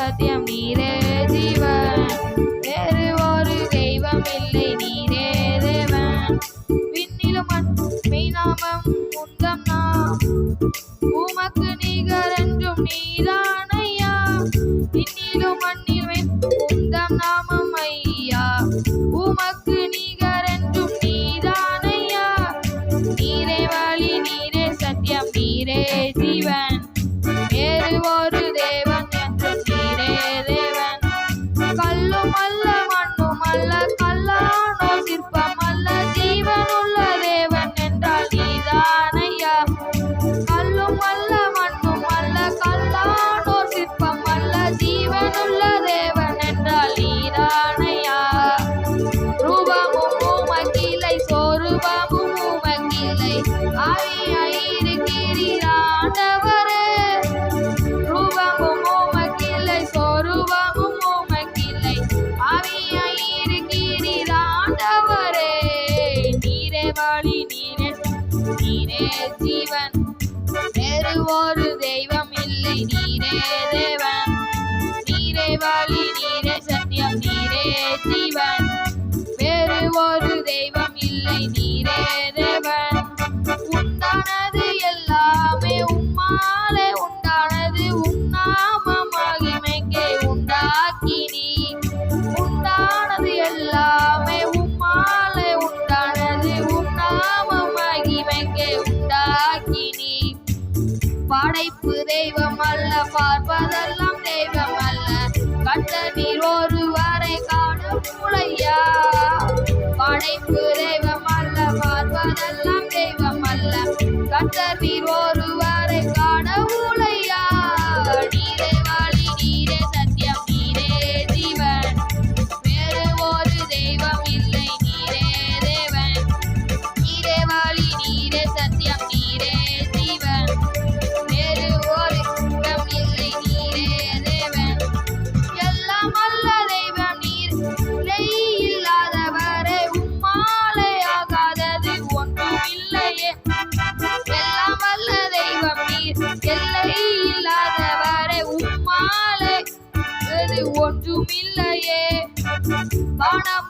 சத்தியம் நீரே ஜீவன். வேறு ஒரு தெய்வம் இல்லை நீரே தேவன். விண்ணிலும் மெய்நாமம் உந்தம் நாம். உமக்கு நிகரென்றும் நீதான் நீரே ஜீவன். வேறு ஒரு தெய்வம் இல்லை. நீரே தேவன். நீரே வழி நீரே சத்தியம் நீரே ஜீவன். வேறு ஒரு தெய்வம் இல்லை. நீரே படைப்பு தெய்வம் அல்ல பார்ப்பதெல்லாம் தெய்வம் அல்ல. கட்ட நீர் ஒருவரை காணும் முளையா? படைப்பு தெய்வம் அல்ல பார்ப்பதெல்லாம் தெய்வம் அல்ல. கண்ட நீர் அஞ்சுமில்லையே பணம்